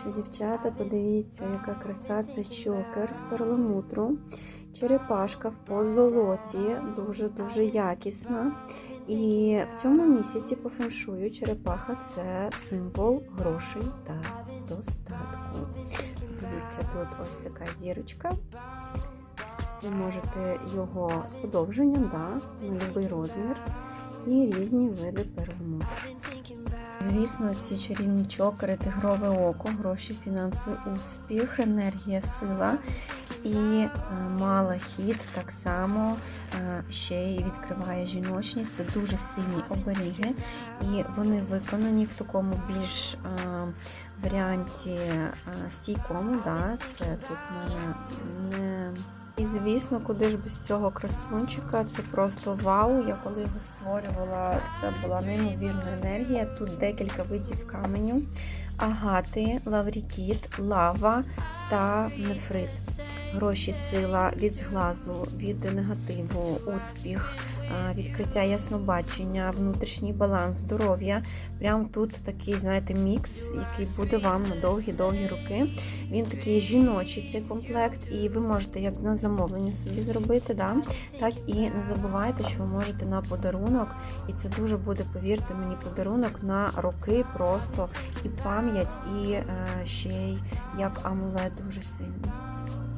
Що, дівчата, подивіться, яка краса це чокер з перламутру. Черепашка в позолоті, дуже-дуже якісна. І в цьому місяці по феншую черепаха це символ грошей та достатку. Дивіться, тут ось така зірочка. Ви можете його з подовженням, да, на будь-який розмір, і різні види перламутру. Звісно, ці чарівні чокери, тигрове око, гроші, фінансовий успіх, енергія, сила і е, мала хід так само е, ще й відкриває жіночність. Це дуже сильні оберіги, і вони виконані в такому більш е, варіанті стійкому. Да? Це тут в мене не. І звісно, куди ж без цього красунчика, це просто вау. Я коли його створювала, це була неймовірна енергія. Тут декілька видів каменю, агати, лаврікіт, лава та нефрит. Гроші, сила від зглазу, від негативу, успіх, відкриття яснобачення, внутрішній баланс, здоров'я. Прям тут такий, знаєте, мікс, який буде вам на довгі-довгі роки. Він такий жіночий цей комплект, і ви можете як на замовлення собі зробити, да? так і не забувайте, що ви можете на подарунок, і це дуже буде, повірте мені, подарунок на роки просто і пам'ять, і е, ще й як амулет дуже сильний.